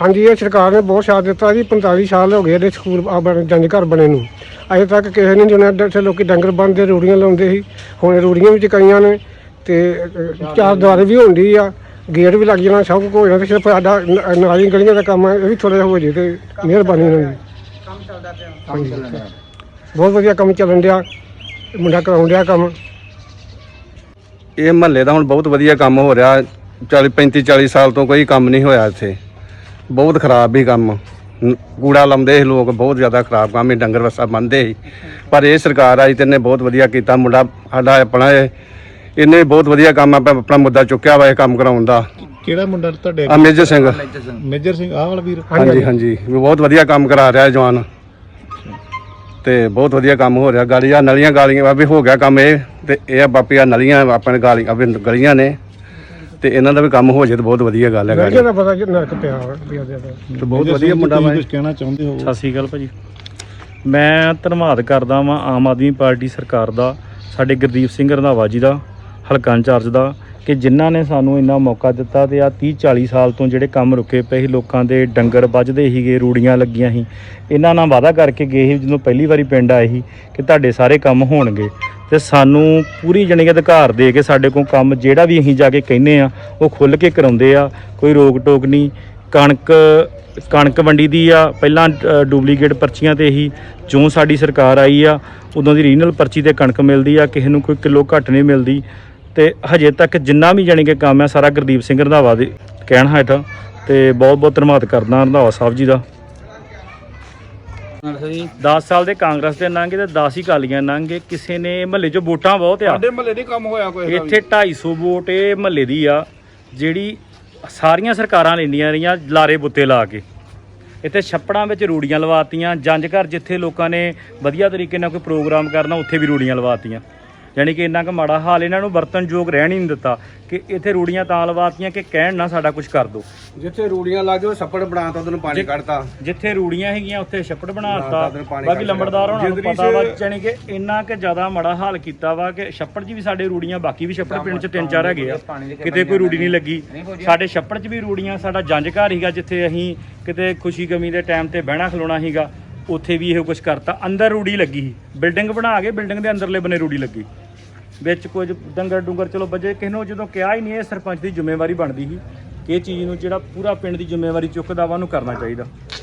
ਹਾਂਜੀ ਇਹ ਸਰਕਾਰ ਨੇ ਬਹੁਤ ਸਾਥ ਦਿੱਤਾ ਜੀ। 45 ਸਾਲ ਹੋ ਗਏ ਇਹਦੇ ਸਕੂਲ ਆ ਬਣ ਜੰਜ ਘਰ ਬਣੇ ਨੂੰ। ਅਜੇ ਤੱਕ ਕਿਸੇ ਨੇ ਜਿਹਨਾਂ ਇੱਥੇ ਲੋਕੀ ਡੰਗਰ ਬੰਨਦੇ ਰੂੜੀਆਂ ਲਾਉਂਦੇ ਸੀ। ਹੁਣ ਰੂੜੀਆਂ ਵੀ ਚਕਾਈਆਂ ਨੇ ਤੇ ਅ, ਚਾਰ ਦੁਆਰੇ ਵੀ ਹੁੰਦੀ ਆ। ਗੇਟ ਵੀ ਲੱਗ ਜਾਣਾ ਸਭ ਕੁਝ ਹੋ ਜਾਣਾ ਤੇ ਸਿਰਫ ਸਾਡਾ ਨ- ਨਾਲੀ ਗਲੀਆਂ ਦਾ ਕੰਮ ਹੈ ਇਹ ਵੀ ਥੋੜਾ ਜਿਹਾ ਹੋ ਜੇ ਤੇ ਮਿਹਰਬਾਨੀ ਉਹਨਾਂ ਦੀ ਹਾਂਜੀ ਬਹੁਤ ਵਧੀਆ ਕੰਮ ਚੱਲਣ ਡਿਆ ਮੁੰਡਾ ਕਰਾਉਣ ਡਿਆ ਕੰਮ। ਇਹ ਮਹੱਲੇ ਦਾ ਹੁਣ ਬਹੁਤ ਵਧੀਆ ਕੰਮ ਹੋ ਰਿਹਾ। 40 35 40 ਸਾਲ ਤੋਂ ਕੋਈ ਕੰਮ ਨਹੀਂ ਹੋਇਆ ਇੱਥੇ। ਬਹੁਤ ਖਰਾਬ ਵੀ ਕੰਮ। ਨ- ਕੂੜਾ ਲਾਉਂਦੇ ਸੀ ਲੋਕ ਬਹੁਤ ਜ਼ਿਆਦਾ ਖਰਾਬ ਕੰਮ ਹੀ ਡੰਗਰ ਵਸਾ ਬੰਨਦੇ ਸੀ। ਪਰ ਇਹ ਸਰਕਾਰ ਆਈ ਤੇ ਇਹਨੇ ਬਹੁਤ ਵਧੀਆ ਕੀਤਾ। ਮੁੰਡਾ ਸਾਡਾ ਆਪਣਾ ਇਹ ਇਹਨੇ ਬਹੁਤ ਵਧੀਆ ਕੰਮ ਆਪਾਂ ਆਪਣਾ ਮੁੱਦਾ ਚੁੱਕਿਆ ਵਾ ਇਹ ਕੰਮ ਕਰਾਉਣ ਦਾ। ਕਿਹੜਾ ਮੁੰਡਾ ਤੁਹਾਡੇ ਆ ਮੇਜਰ ਸਿੰਘ। ਮੇਜਰ ਸਿੰਘ ਆਹ ਵਾਲਾ ਵੀਰ? ਹਾਂਜੀ ਹਾਂਜੀ। ਵੀ ਬਹੁਤ ਵਧੀਆ ਕੰਮ ਕਰਾ ਰਿਹਾ ਜਵਾਨ। ਤੇ ਬਹੁਤ ਵਧੀਆ ਕੰਮ ਹੋ ਰਿਹਾ। ਗਾਲੀਆਂ ਨਲੀਆਂ ਗਾਲੀਆਂ ਵੀ ਹੋ ਗਿਆ ਕੰਮ ਇਹ। ਤੇ ਇਹ ਆ ਬਾਪੀ ਆ ਨਲੀਆਂ ਆਪਣੇ ਗਾਲੀਆਂ ਵੀ ਗਲੀਆਂ ਨੇ। ਤੇ ਇਹਨਾਂ ਦਾ ਵੀ ਕੰਮ ਹੋ ਜੇ ਤੇ ਬਹੁਤ ਵਧੀਆ ਗੱਲ ਹੈ ਗਾੜੀ ਗਲੀਆਂ ਦਾ ਪਤਾ ਕਿ ਨਰਕ ਪਿਆ ਵਾ ਵੀ ਉਹਦੇ ਅੰਦਰ। ਤੇ। ਬਹੁਤ ਵਧੀਆ ਮੁੰਡਾ ਵਾ ਕੁਝ ਕਹਿਣਾ ਚਾਹੁੰਦੇ ਹੋ? ਸਤਿ ਸ਼੍ਰੀ ਅਕਾਲ ਭਾਜੀ। ਮੈਂ ਧੰਨਵਾਦ ਕਰਦਾ ਵਾਂ ਆਮ ਆਦਮੀ ਪਾਰਟੀ ਸਰਕਾਰ ਦਾ ਸਾਡੇ ਗੁਰਦੀਪ ਸਿੰਘ ਰੰਧਾਵਾ ਜੀ ਦਾ ਹਲਕਾ ਇੰਚਾਰਜ ਦਾ ਕਿ ਜਿਨ੍ਹਾਂ ਨੇ ਸਾਨੂੰ ਇੰਨਾ ਮੌਕਾ ਦਿੱਤਾ ਤੇ ਆ 30 40 ਸਾਲ ਤੋਂ ਜਿਹੜੇ ਕੰਮ ਰੁਕੇ ਪਏ ਸੀ ਲੋਕਾਂ ਦੇ ਡੰਗਰ ਵੱਜਦੇ ਸੀਗੇ ਰੂੜੀਆਂ ਲੱਗੀਆਂ ਸੀ। ਇਹਨਾਂ ਨਾਲ ਵਾਅਦਾ ਕਰਕੇ ਗਏ ਸੀ ਜਦੋਂ ਪਹਿਲੀ ਵਾਰੀ ਪਿੰਡ ਆਏ ਸੀ ਕਿ ਤੁਹਾਡੇ ਸਾਰੇ ਕੰਮ ਹੋਣਗੇ। ਤੇ ਸਾਨੂੰ ਪੂਰੀ ਜਾਣੀ ਕਿ ਅਧਿਕਾਰ ਦੇ ਕੇ ਸਾਡੇ ਕੋਲ ਕੰਮ ਜਿਹੜਾ ਵੀ ਅਸੀਂ ਜਾ ਕੇ ਕਹਿੰਨੇ ਆ, ਉਹ ਖੁੱਲ ਕੇ ਕਰਾਉਂਦੇ ਆ, ਕੋਈ ਰੋਕ ਟੋਕ ਨਹੀਂ। ਕਣਕ ਕਣਕ ਵੰਡੀ ਦੀ ਆ, ਪਹਿਲਾਂ ਡੁਪਲੀਕੇਟ ਪਰਚੀਆਂ ਤੇ ਹੀ ਜੋ ਸਾਡੀ ਸਰਕਾਰ ਆਈ ਆ, ਉਦੋਂ ਦੀ ਰੀਜਨਲ ਪਰਚੀ ਤੇ ਕਣਕ ਮਿਲਦੀ ਆ, ਕਿਸੇ ਨੂੰ ਕੋਈ ਕਿਲੋ ਘੱਟ ਨਹੀਂ ਮਿਲਦੀ। ਤੇ ਹਜੇ ਤੱਕ ਜਿੰਨਾ ਵੀ ਜਾਣੀ ਕਿ ਕੰਮ ਆ, ਸਾਰਾ ਗੁਰਦੀਪ ਸਿੰਘ ਰੰਧਾਵਾ ਦੇ ਕਹਿਣ ਹੇਠ, ਤੇ ਬਹੁਤ ਬਹੁਤ ਧੰਨਵਾਦ ਕਰਦਾ ਰੰਧਾਵਾ ਸਾਹਿਬ ਜੀ ਦਾ। 10 ਸਾਲ ਦੇ ਕਾਂਗਰਸ ਦੇ ਲੰਘੇ ਤੇ 10 ਹੀ ਕਾਲੀਆਂ ਲੰਘੇ ਕਿਸੇ ਨੇ ਮਹੱਲੇ 'ਚ ਵੋਟਾਂ ਬਹੁਤ ਆ। ਸਾਡੇ ਮਹੱਲੇ ਨਹੀਂ ਕੰਮ ਹੋਇਆ ਕੋਈ ਇੱਥੇ 250 ਵੋਟ ਇਹ ਮਹੱਲੇ ਦੀ ਆ ਜਿਹੜੀ ਸਾਰੀਆਂ ਸਰਕਾਰਾਂ ਲੈਂਦੀਆਂ ਰਹੀਆਂ ਲਾਰੇ ਬੁੱਤੇ ਲਾ ਕੇ। ਇੱਥੇ ਛੱਪੜਾਂ ਵਿੱਚ ਰੂੜੀਆਂ ਲਵਾਤੀਆਂ ਜੰਜ ਘਰ ਜਿੱਥੇ ਲੋਕਾਂ ਨੇ ਵਧੀਆ ਤਰੀਕੇ ਨਾਲ ਕੋਈ ਪ੍ਰੋਗਰਾਮ ਕਰਨਾ ਉੱਥੇ ਵੀ ਰੂੜੀਆਂ ਲਵਾਤੀਆਂ। ਯਾਨੀ ਕਿ ਇੰਨਾ ਕੁ ਮਾੜਾ ਹਾਲ ਇਹਨਾਂ ਨੂੰ ਵਰਤਨਯੋਗ ਰਹਿਣ ਹੀ ਨਹੀਂ ਦਿੱਤਾ ਕਿ ਇੱਥੇ ਰੂੜੀਆਂ ਤਾਂ ਲਵਾਤੀਆਂ ਕਿ ਕਹਿਣ ਨਾ ਸਾਡਾ ਕੁਝ ਕਰ ਦੋ। ਜਿੱਥੇ ਰੂੜੀਆਂ ਲੱਗ ਗਏ ਛੱਪੜ ਬਣਾਤਾ ਉਹਨੂੰ ਪਾਣੀ ਕੱਢਤਾ। ਜਿੱਥੇ ਰੂੜੀਆਂ ਹੈਗੀਆਂ ਉੱਥੇ ਛੱਪੜ ਬਣਾਤਾ ਬਾਕੀ ਲੰਬੜਦਾਰ ਹੋਣਾ ਨੂੰ ਜਿੱਦਰੀ ਪਤਾ ਵਾ ਜਾਣੀ ਕਿ ਇੰਨਾ ਕਿ ਜ਼ਿਆਦਾ ਮਾੜਾ ਹਾਲ ਕੀਤਾ ਵਾ ਕਿ ਛੱਪੜ 'ਚ ਵੀ ਸਾਡੇ ਰੂੜੀਆਂ ਬਾਕੀ ਵੀ ਛੱਪੜ ਪਿੰਡ 'ਚ ਤਿੰਨ ਚਾਰ ਹੈਗੇ ਆ। ਕਿਤੇ ਕੋਈ ਰੂੜੀ ਨਹੀਂ ਲੱਗੀ। ਸਾਡੇ ਛੱਪੜ 'ਚ ਵੀ ਰੂੜੀਆਂ ਸਾਡਾ ਜੰਜ ਘਰ ਹੀਗਾ ਜਿੱਥੇ ਅਸੀਂ ਕਿਤੇ ਖੁਸ਼ੀ ਗਮੀ ਦੇ ਟਾਈਮ ਤੇ ਬਹਿਣਾ ਖਲੋਣਾ ਹੀਗਾ ਉੱਥੇ ਵੀ ਇਹੋ ਕੁਝ ਕਰਤਾ। ਅੰਦਰ ਰੂੜੀ ਲੱਗੀ ਸੀ। ਬਿਲਡਿੰਗ ਬਣਾ ਕੇ ਬਿਲਡਿੰਗ ਦੇ ਅੰਦਰਲੇ ਬੰਨੇ ਰੂੜੀ ਲੱਗੀ। ਵਿੱਚ ਕੁਝ ਡੰਗਰ ਡੁੰਗਰ, ਚਲੋ ਵੱਜੇ ਕਿਸੇ ਨੂੰ ਜਦੋਂ ਕਿਹਾ ਹੀ ਨਹੀਂ, ਇਹ ਸਰਪੰਚ ਦੀ ਜ਼ਿੰਮੇਵਾਰੀ ਬਣਦੀ ਸੀ ਇਹ ਚੀਜ਼ ਨੂੰ ਜਿਹੜਾ ਪੂਰਾ ਪਿੰਡ ਦੀ ਜ਼ਿੰਮੇਵਾਰੀ ਚੁੱਕਦਾ ਵਾ ਉਹਨੂੰ ਕਰਨਾ ਚਾਹੀਦਾ।